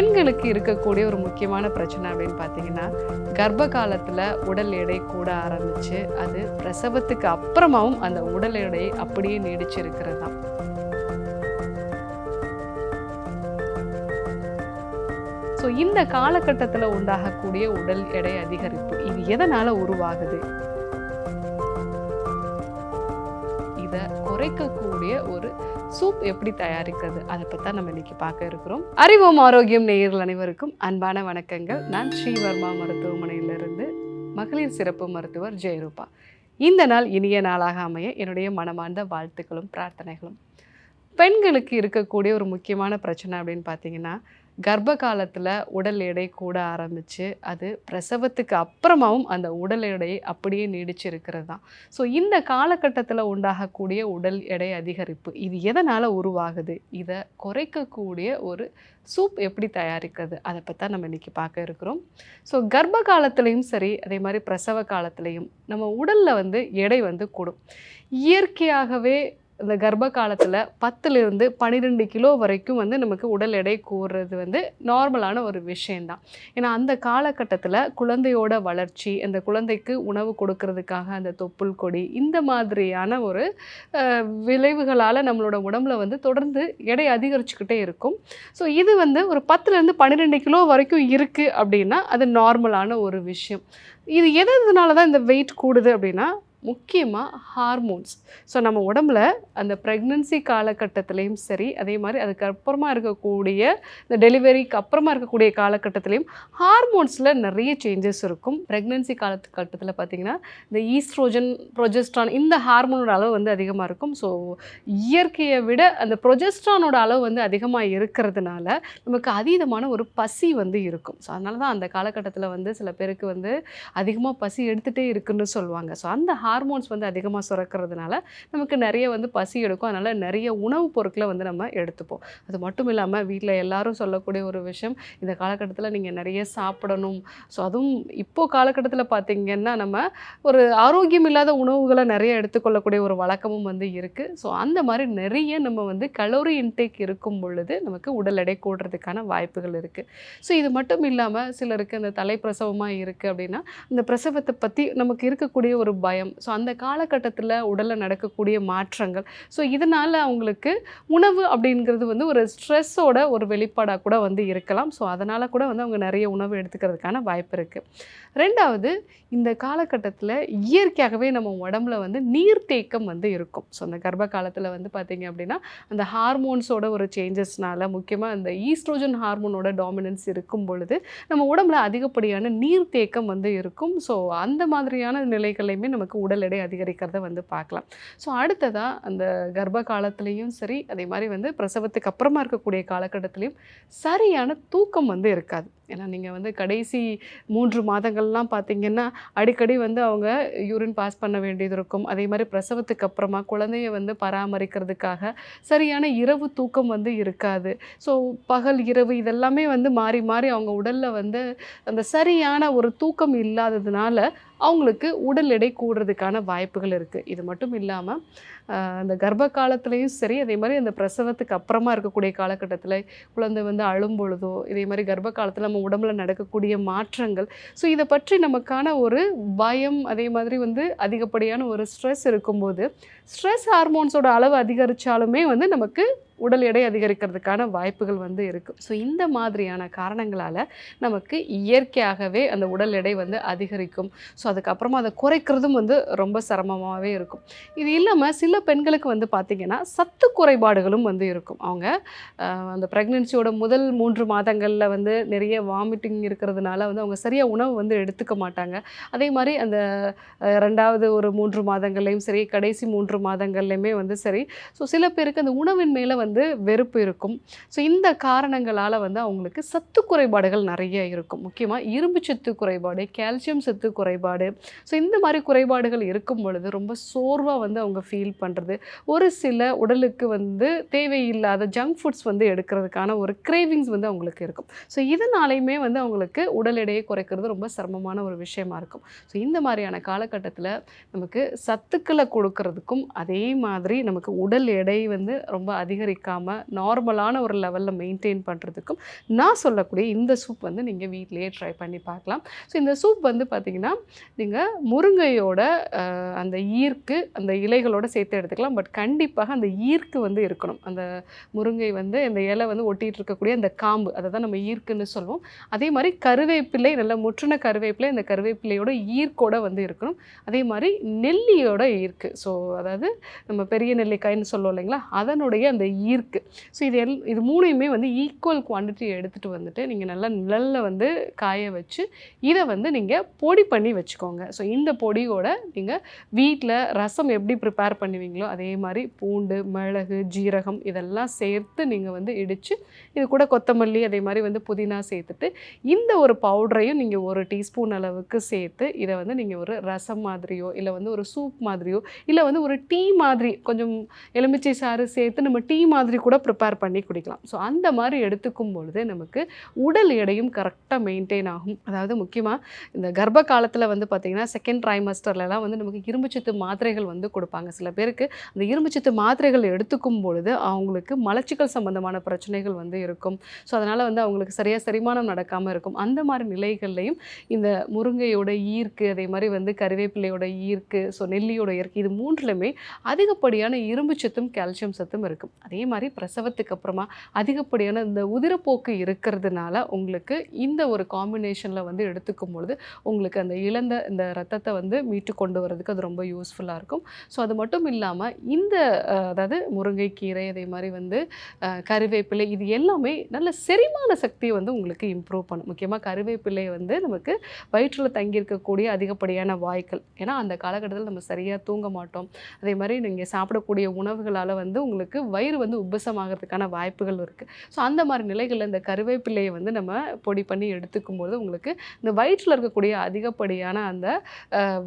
பெண்களுக்கு இருக்கக்கூடிய ஒரு முக்கியமான பிரச்சனை அப்படின்னு பார்த்தீங்கன்னா கர்ப்ப காலத்தில் உடல் எடை கூட ஆரம்பிச்சு அது பிரசவத்துக்கு அப்புறமாவும் அந்த உடல் எடை அப்படியே நீடிச்சு இருக்கிறது தான். ஸோ இந்த காலகட்டத்தில் உண்டாகக்கூடிய உடல் எடை அதிகரிப்பு இது எதனால் உருவாகுது? இதை குறைக்க இருக்கக்கூடிய ஒரு சூப் எப்படி தயாரிக்கிறது அதை பற்றி தான் நம்ம இன்னைக்கு பார்க்க இருக்கிறோம். அறிவோம் ஆரோக்கியம் நேயர்கள் அனைவருக்கும் அன்பான வணக்கங்கள். நான் ஸ்ரீவர்மா மருத்துவமனையிலிருந்து மகளிர் சிறப்பு மருத்துவர் ஜெயரூபா. இந்த நாள் இனிய நாளாக அமைய என்னுடைய மனமார்ந்த வாழ்த்துக்களும் பிரார்த்தனைகளும். பெண்களுக்கு இருக்கக்கூடிய ஒரு முக்கியமான பிரச்சனை அப்படின்னு பார்த்தீங்கன்னா கர்ப்ப காலத்தில் உடல் எடை கூட ஆரம்பித்து அது பிரசவத்துக்கு அப்புறமாவும் அந்த உடல் எடை அப்படியே நீடிச்சிருக்கிறது தான். ஸோ இந்த காலகட்டத்தில் உண்டாகக்கூடிய உடல் எடை அதிகரிப்பு இது எதனால் உருவாகுது? இதை குறைக்கக்கூடிய ஒரு சூப் எப்படி தயாரிக்கிறது? அதை பற்றி தான் நம்ம இன்றைக்கி பார்க்க இருக்கிறோம். ஸோ கர்ப்ப காலத்துலேயும் சரி அதே மாதிரி பிரசவ காலத்துலேயும் நம்ம உடலில் வந்து எடை வந்து கூடும். இயற்கையாகவே இந்த கர்ப்ப காலத்தில் பத்துலேருந்து பன்னிரெண்டு கிலோ வரைக்கும் வந்து நமக்கு உடல் எடை கூறுறது வந்து நார்மலான ஒரு விஷயந்தான் ஏன்னா அந்த காலகட்டத்தில் குழந்தையோட வளர்ச்சி அந்த குழந்தைக்கு உணவு கொடுக்கறதுக்காக அந்த தொப்புள் கொடி இந்த மாதிரியான ஒரு விளைவுகளால் நம்மளோட உடம்புல வந்து தொடர்ந்து எடை அதிகரிச்சுக்கிட்டே இருக்கும். ஸோ இது வந்து ஒரு பத்துலேருந்து பன்னிரெண்டு கிலோ வரைக்கும் இருக்குது அப்படின்னா அது நார்மலான ஒரு விஷயம். இது எதனால தான் இந்த வெயிட் கூடுது அப்படின்னா முக்கியமாக ஹார்மோன்ஸ் ஸோ நம்ம உடம்புல அந்த ப்ரெக்னன்சி காலகட்டத்திலையும் சரி அதே மாதிரி அதுக்கப்புறமா இருக்கக்கூடிய இந்த டெலிவரிக்கு அப்புறமா இருக்கக்கூடிய காலகட்டத்திலையும் ஹார்மோன்ஸில் நிறைய சேஞ்சஸ் இருக்கும். ப்ரெக்னன்சி காலகட்டத்தில் பார்த்திங்கன்னா இந்த ஈஸ்ட்ரோஜன் ப்ரொஜெஸ்ட்ரான் இந்த ஹார்மோனோட அளவு வந்து அதிகமாக இருக்கும். ஸோ இயற்கையை விட அந்த ப்ரொஜெஸ்ட்ரானோட அளவு வந்து அதிகமாக இருக்கிறதுனால நமக்கு அதீதமான ஒரு பசி வந்து இருக்கும். ஸோ அதனால தான் அந்த காலகட்டத்தில் வந்து சில பேருக்கு வந்து அதிகமாக பசி எடுத்துகிட்டே இருக்குன்னு சொல்லுவாங்க. ஸோ அந்த ஹார்மோன்ஸ் வந்து அதிகமாக சுரக்கிறதுனால நமக்கு நிறைய வந்து பசி எடுக்கும். அதனால் நிறைய உணவுப் பொருட்களை வந்து நம்ம எடுத்துப்போம். அது மட்டும் இல்லாமல் வீட்டில் எல்லாரும் சொல்லக்கூடிய ஒரு விஷயம் இந்த காலகட்டத்தில் நீங்கள் நிறைய சாப்பிடணும். ஸோ அதுவும் இப்போது காலகட்டத்தில் பார்த்தீங்கன்னா நம்ம ஒரு ஆரோக்கியம் இல்லாத உணவுகளை நிறைய எடுத்துக்கொள்ளக்கூடிய ஒரு வழக்கமும் வந்து இருக்குது ஸோ அந்த மாதிரி நிறைய நம்ம வந்து கலோரி இன்டேக் இருக்கும் பொழுது நமக்கு உடல் எடை கூடுறதுக்கான வாய்ப்புகள் இருக்குது ஸோ இது மட்டும் இல்லாமல் சிலருக்கு அந்த தலைப்பிரசவமாக இருக்குது அப்படின்னா இந்த பிரசவத்தை பற்றி நமக்கு இருக்கக்கூடிய ஒரு பயம் ஸோ அந்த காலகட்டத்தில் உடலில் நடக்கக்கூடிய மாற்றங்கள். ஸோ இதனால் அவங்களுக்கு உணவு அப்படிங்கிறது வந்து ஒரு ஸ்ட்ரெஸ்ஸோட ஒரு வெளிப்பாடாக கூட வந்து இருக்கலாம். ஸோ அதனால் கூட வந்து அவங்க நிறைய உணவு எடுத்துக்கிறதுக்கான வாய்ப்பு இருக்குது ரெண்டாவது இந்த காலகட்டத்தில் இயற்கையாகவே நம்ம உடம்புல வந்து நீர்த்தேக்கம் வந்து இருக்கும். ஸோ அந்த கர்ப்ப காலத்தில் வந்து பார்த்திங்க அப்படின்னா அந்த ஹார்மோன்ஸோட ஒரு சேஞ்சஸ்னால முக்கியமாக அந்த ஈஸ்ட்ரோஜன் ஹார்மோனோட டாமினன்ஸ் இருக்கும் பொழுது நம்ம உடம்புல அதிகப்படியான நீர்த்தேக்கம் வந்து இருக்கும். ஸோ அந்த மாதிரியான நிலைகளையுமே நமக்கு உடல் எடை அதிகரிக்கிறத வந்து பார்க்கலாம். ஸோ அடுத்ததாக அந்த கர்ப்ப காலத்துலேயும் சரி அதே மாதிரி வந்து பிரசவத்துக்கு அப்புறமா இருக்கக்கூடிய காலகட்டத்திலையும் சரியான தூக்கம் வந்து இருக்காது. ஏன்னா நீங்கள் வந்து கடைசி மூன்று மாதங்கள்லாம் பார்த்தீங்கன்னா அடிக்கடி வந்து அவங்க யூரின் பாஸ் பண்ண வேண்டியது இருக்கும். அதே மாதிரி பிரசவத்துக்கு அப்புறமா குழந்தைய வந்து பராமரிக்கிறதுக்காக சரியான இரவு தூக்கம் வந்து இருக்காது. ஸோ பகல் இரவு இதெல்லாமே வந்து மாறி மாறி அவங்க உடலில் வந்து அந்த சரியான ஒரு தூக்கம் இல்லாததுனால அவங்களுக்கு உடல் எடை கூடுறதுக்கான வாய்ப்புகள் இருக்குது இது மட்டும் இல்லாமல் அந்த கர்ப்ப காலத்துலேயும் சரி அதே மாதிரி அந்த பிரசவத்துக்கு அப்புறமா இருக்கக்கூடிய காலகட்டத்தில் குழந்தை வந்து அழும் பொழுதோ இதே மாதிரி கர்ப்ப காலத்தில் நம்ம உடம்புல நடக்கக்கூடிய மாற்றங்கள். ஸோ இதை பற்றி நமக்கான ஒரு பயம் அதே மாதிரி வந்து அதிகப்படியான ஒரு ஸ்ட்ரெஸ் இருக்கும்போது ஸ்ட்ரெஸ் ஹார்மோன்ஸோட அளவு அதிகரித்தாலுமே வந்து நமக்கு உடல் எடை அதிகரிக்கிறதுக்கான வாய்ப்புகள் வந்து இருக்குது ஸோ இந்த மாதிரியான காரணங்களால் நமக்கு இயற்கையாகவே அந்த உடல் எடை வந்து அதிகரிக்கும். ஸோ அதுக்கப்புறமா அதை குறைக்கிறதும் வந்து ரொம்ப சிரமமாகவே இருக்கும். இது இல்லாமல் சில பெண்களுக்கு வந்து பார்த்திங்கன்னா சத்து குறைபாடுகளும் வந்து இருக்கும். அவங்க அந்த ப்ரெக்னென்சியோட முதல் மூன்று மாதங்களில் வந்து நிறைய வாமிட்டிங் இருக்கிறதுனால வந்து அவங்க சரியாக உணவு வந்து எடுத்துக்க மாட்டாங்க. அதே மாதிரி அந்த ரெண்டாவது ஒரு மூன்று மாதங்கள்லேயும் சரி கடைசி மூன்று மாதங்கள்லையுமே வந்து சரி. ஸோ சில பேருக்கு அந்த உணவின் மேலே வந்து வந்து வெறுப்பு இருக்கும். ஸோ இந்த காரணங்களால் வந்து அவங்களுக்கு சத்து குறைபாடுகள் நிறைய இருக்கும். முக்கியமாக இரும்பு சத்து குறைபாடு கால்சியம் சத்து குறைபாடு. ஸோ இந்த மாதிரி குறைபாடுகள் இருக்கும் பொழுது ரொம்ப சோர்வாக வந்து அவங்க ஃபீல் பண்ணுறது ஒரு சில உடலுக்கு வந்து தேவையில்லாத ஜங்க் ஃபுட்ஸ் வந்து எடுக்கிறதுக்கான ஒரு கிரேவிங்ஸ் வந்து அவங்களுக்கு இருக்கும். ஸோ இதனாலையுமே வந்து அவங்களுக்கு உடல் எடையை குறைக்கிறது ரொம்ப சிரமமான ஒரு விஷயமா இருக்கும். ஸோ இந்த மாதிரியான காலகட்டத்தில் நமக்கு சத்துக்களை கொடுக்கறதுக்கும் அதே மாதிரி நமக்கு உடல் எடை வந்து ரொம்ப அதிகரிக்கும். சேர்க்காம நார்மலான ஒரு லெவலில் மெயின்டைன் பண்ணுறதுக்கும் நான் சொல்லக்கூடிய இந்த சூப் வந்து நீங்கள் வீட்டிலேயே ட்ரை பண்ணி பார்க்கலாம். ஸோ இந்த சூப் வந்து பார்த்திங்கன்னா நீங்கள் முருங்கையோட அந்த ஈர்க்கு அந்த இலைகளோட சேர்த்து எடுத்துக்கலாம். பட் கண்டிப்பாக அந்த ஈர்க்கு வந்து இருக்கணும். அந்த முருங்கை வந்து இந்த இலை வந்து ஒட்டிகிட்டு இருக்கக்கூடிய அந்த காம்பு அதை தான் நம்ம ஈர்க்குன்னு சொல்லுவோம். அதே மாதிரி கருவேப்பிலை நல்ல முற்றின கருவேப்பிலை அந்த கருவேப்பிலையோட ஈர்க்கோட வந்து இருக்கணும். அதே மாதிரி நெல்லியோட ஈர்க்கு. ஸோ அதாவது நம்ம பெரிய நெல்லிக்காய்ன்னு சொல்லுவோம் இல்லைங்களா? அதனுடைய அந்த ஈர்க்கு ஸோ இது எல் இது மூணையுமே வந்து ஈக்குவல் குவான்டிட்டி எடுத்துகிட்டு வந்துட்டு நீங்கள் நல்லா நிழல்ல வந்து காய வச்சு இதை வந்து நீங்கள் பொடி பண்ணி வச்சுக்கோங்க. ஸோ இந்த பொடியோட நீங்கள் வீட்டில் ரசம் எப்படி ப்ரிப்பேர் பண்ணுவீங்களோ அதே மாதிரி பூண்டு மிளகு ஜீரகம் இதெல்லாம் சேர்த்து நீங்கள் வந்து இடித்து இது கூட கொத்தமல்லி அதே மாதிரி வந்து புதினா சேர்த்துட்டு இந்த ஒரு பவுடரையும் நீங்கள் ஒரு டீஸ்பூன் அளவுக்கு சேர்த்து இதை வந்து நீங்கள் ஒரு ரசம் மாதிரியோ இல்லை வந்து ஒரு சூப் மாதிரியோ இல்லை வந்து ஒரு டீ மாதிரி கொஞ்சம் எலுமிச்சை சாறு சேர்த்து நம்ம டீ மாதிரி கூட ப்ரிப்பேர் பண்ணி குடிக்கலாம். ஸோ அந்த மாதிரி எடுத்துக்கும் பொழுது நமக்கு உடல் எடையும் கரெக்டாக மெயின்டைன் ஆகும். அதாவது முக்கியமாக இந்த கர்ப்ப காலத்தில் வந்து பார்த்திங்கன்னா செகண்ட் ட்ரைமஸ்டர்லலாம் வந்து நமக்கு இரும்புச்சத்து மாத்திரைகள் வந்து கொடுப்பாங்க. சில பேருக்கு அந்த இரும்புச்சத்து மாத்திரைகள் எடுத்துக்கும் பொழுது அவங்களுக்கு மலச்சிக்கல் சம்பந்தமான பிரச்சனைகள் வந்து இருக்கும். ஸோ அதனால் வந்து அவங்களுக்கு சரியாக செரிமானம் நடக்காமல் இருக்கும். அந்த மாதிரி நிலைகள்லையும் இந்த முருங்கையோட ஈர்க்கு அதே மாதிரி வந்து கருவேப்பிலையோட ஈர்க்கு ஸோ நெல்லியோட இயற்கை இது மூன்றுலையுமே அதிகப்படியான இரும்பு சத்தும் கால்சியம் சத்தும் இருக்கும். அதே அதே மாதிரி பிரசவத்துக்கு அப்புறமா அதிகப்படியான இந்த உதிரப்போக்கு இருக்கிறதுனால உங்களுக்கு இந்த ஒரு காம்பினேஷனில் வந்து எடுத்துக்கும் பொழுது உங்களுக்கு அந்த இழந்த இந்த ரத்தத்தை வந்து மீட்டு கொண்டு வரதுக்கு அது ரொம்ப யூஸ்ஃபுல்லாக இருக்கும். ஸோ அது மட்டும் இல்லாமல் இந்த அதாவது முருங்கைக்கீரை அதே மாதிரி வந்து கருவேப்பிலை இது எல்லாமே நல்ல செரிமான சக்தியை வந்து உங்களுக்கு இம்ப்ரூவ் பண்ணும். முக்கியமாக கருவேப்பிலை வந்து நமக்கு வயிற்றில் தங்கியிருக்கக்கூடிய அதிகப்படியான வாய்க்கள். ஏன்னா அந்த காலகட்டத்தில் நம்ம சரியாக தூங்க மாட்டோம். அதே மாதிரி நீங்கள் சாப்பிடக்கூடிய உணவுகளால் வந்து உங்களுக்கு வயிறு வந்து உபசமாகிறதுக்கான வாய்ப்புகள் இருக்குது ஸோ அந்த மாதிரி நிலைகளில் இந்த கருவேப்பிலையை வந்து நம்ம பொடி பண்ணி எடுத்துக்கும் போது உங்களுக்கு இந்த வயிற்றில் இருக்கக்கூடிய அதிகப்படியான அந்த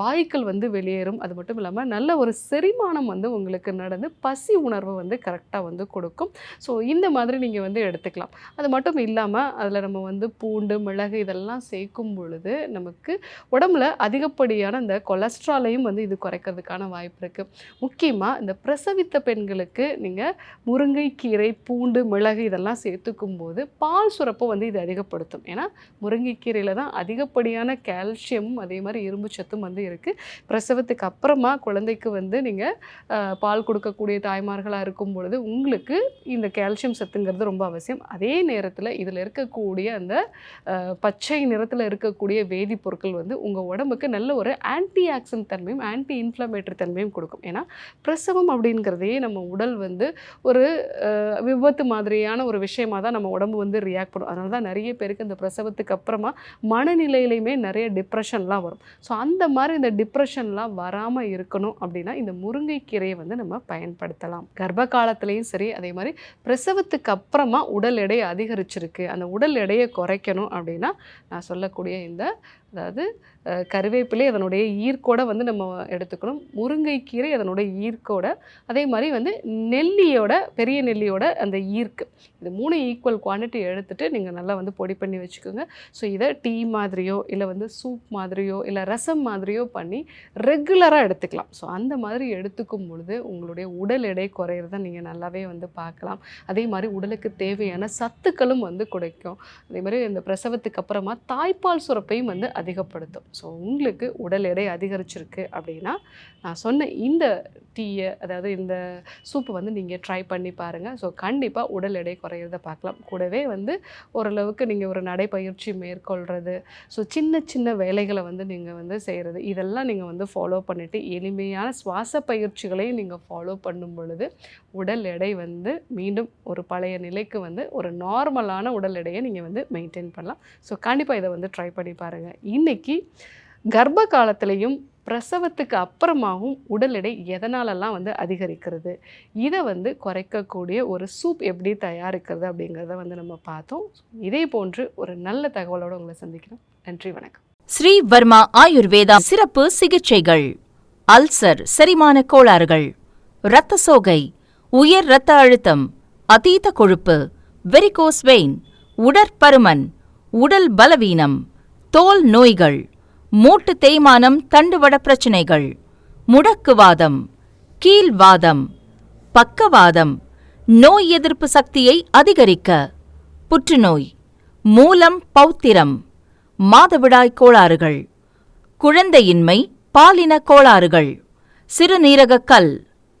வாய்க்கள் வந்து வெளியேறும். அது மட்டும் இல்லாமல் நல்ல ஒரு செரிமானம் வந்து உங்களுக்கு நடந்து பசி உணர்வு வந்து கரெக்டாக வந்து கொடுக்கும். ஸோ இந்த மாதிரி நீங்கள் வந்து எடுத்துக்கலாம். அது மட்டும் இல்லாமல் அதில் நம்ம வந்து பூண்டு மிளகு இதெல்லாம் சேர்க்கும் பொழுது நமக்கு உடம்புல அதிகப்படியான இந்த கொலஸ்ட்ராலையும் வந்து இது குறைக்கிறதுக்கான வாய்ப்பு இருக்குது முக்கியமாக இந்த பிரசவித்த பெண்களுக்கு நீங்கள் முருங்கைக்கீரை பூண்டு மிளகு இதெல்லாம் சேர்த்துக்கும் போது பால் சுரப்பை வந்து இது அதிகப்படுத்தும். ஏன்னா முருங்கைக்கீரையில் தான் அதிகப்படியான கால்சியமும் அதே மாதிரி இரும்பு சத்தும் வந்து இருக்குது பிரசவத்துக்கு அப்புறமா குழந்தைக்கு வந்து நீங்கள் பால் கொடுக்கக்கூடிய தாய்மார்களாக இருக்கும் பொழுது உங்களுக்கு இந்த கால்சியம் சத்துங்கிறது ரொம்ப அவசியம். அதே நேரத்தில் இதில் இருக்கக்கூடிய அந்த பச்சை நிறத்தில் இருக்கக்கூடிய வேதிப்பொருட்கள் வந்து உங்கள் உடம்புக்கு நல்ல ஒரு ஆன்டி ஆக்சன் தன்மையும் ஆன்டி இன்ஃப்ளமேட்டரி தன்மையும் கொடுக்கும். ஏன்னா பிரசவம் அப்படிங்கிறதே நம்ம உடல் வந்து ஒரு ஒரு விபத்து மாதிரியான ஒரு விஷயமாக தான் நம்ம உடம்பு வந்து ரியாக்ட் பண்ணும். அதனால தான் நிறைய பேருக்கு இந்த பிரசவத்துக்கு அப்புறமா மனநிலையிலையுமே நிறைய டிப்ரெஷன்லாம் வரும். ஸோ அந்த மாதிரி இந்த டிப்ரெஷன்லாம் வராமல் இருக்கணும் அப்படின்னா இந்த முருங்கைக்கீரையை வந்து நம்ம பயன்படுத்தலாம். கர்ப்ப காலத்துலேயும் சரி அதே மாதிரி பிரசவத்துக்கு அப்புறமா உடல் எடை அதிகரிச்சிருக்கு. அந்த உடல் எடையை குறைக்கணும் அப்படின்னா நான் சொல்லக்கூடிய இந்த அதாவது கருவேப்பிலை அதனுடைய ஈர்க்கோட வந்து நம்ம எடுத்துக்கணும். முருங்கைக்கீரை அதனுடைய ஈர்க்கோட அதே மாதிரி வந்து நெல்லியோட பெரிய நெல்லியோட அந்த ஈர்க்கு. இது மூணு ஈக்குவல் குவான்டிட்டி எடுத்துகிட்டு நீங்கள் நல்லா வந்து பொடி பண்ணி வச்சுக்கோங்க. ஸோ இதை டீ மாதிரியோ இல்லை வந்து சூப் மாதிரியோ இல்லை ரசம் மாதிரியோ பண்ணி ரெகுலராக எடுத்துக்கலாம். ஸோ அந்த மாதிரி எடுத்துக்கும் பொழுது உங்களுடைய உடல் எடை குறையிறத நீங்கள் நல்லாவே வந்து பார்க்கலாம். அதே மாதிரி உடலுக்கு தேவையான சத்துக்களும் வந்து கிடைக்கும் அதே மாதிரி இந்த பிரசவத்துக்கு அப்புறமா தாய்ப்பால் சுரப்பையும் வந்து அதிகப்படுத்தும். ஸோ உங்களுக்கு உடல் எடை அதிகரிச்சிருக்கு அப்படின்னா நான் சொன்ன இந்த டீயை அதாவது இந்த சூப்பு வந்து நீங்கள் ட்ரை பண்ணி பாருங்கள் ஸோ கண்டிப்பாக உடல் எடை குறையிறத பார்க்கலாம். கூடவே வந்து ஓரளவுக்கு நீங்கள் ஒரு நடைப்பயிற்சி மேற்கொள்கிறது ஸோ சின்ன சின்ன வேலைகளை வந்து நீங்கள் வந்து செய்கிறது இதெல்லாம் நீங்கள் வந்து ஃபாலோ பண்ணிவிட்டு எளிமையான சுவாச பயிற்சிகளையும் நீங்கள் ஃபாலோ பண்ணும் பொழுது உடல் எடை வந்து மீண்டும் ஒரு பழைய நிலைக்கு வந்து ஒரு நார்மலான உடல் எடையை நீங்கள் வந்து மெயின்டைன் பண்ணலாம். ஸோ கண்டிப்பாக இதை வந்து ட்ரை பண்ணி பாருங்கள் இன்றைக்கி கர்ப்ப காலத்துலேயும் பிரசவத்துக்கு அப்புறமாகவும் உடல் எடை எதனாலெல்லாம் வந்து அதிகரிக்கிறது? இதை வந்து குறைக்கக்கூடிய ஒரு சூப் எப்படி தயாரிக்கிறது அப்படிங்கிறத வந்து நம்ம பார்த்தோம். இதே போன்று ஒரு நல்ல தகவலோடு உங்களை சந்திக்கிறோம். நன்றி வணக்கம். ஸ்ரீ வர்மா ஆயுர்வேதா சிறப்பு சிகிச்சைகள். அல்சர் செரிமான கோளாறுகள். இரத்த சோகை. உயர் இரத்த அழுத்தம் அதீத கொழுப்பு வெரிகோஸ் வெயின் உடற்பருமன் உடல் பலவீனம் தோல் நோய்கள் மூட்டு தேய்மானம் தண்டுவட பிரச்சினைகள் முடக்குவாதம் கீழ்வாதம் பக்கவாதம் நோய் எதிர்ப்பு சக்தியை அதிகரிக்க புற்றுநோய் மூலம் பௌத்திரம் மாதவிடாய் கோளாறுகள் குழந்தையின்மை பாலின கோளாறுகள் சிறுநீரக கல்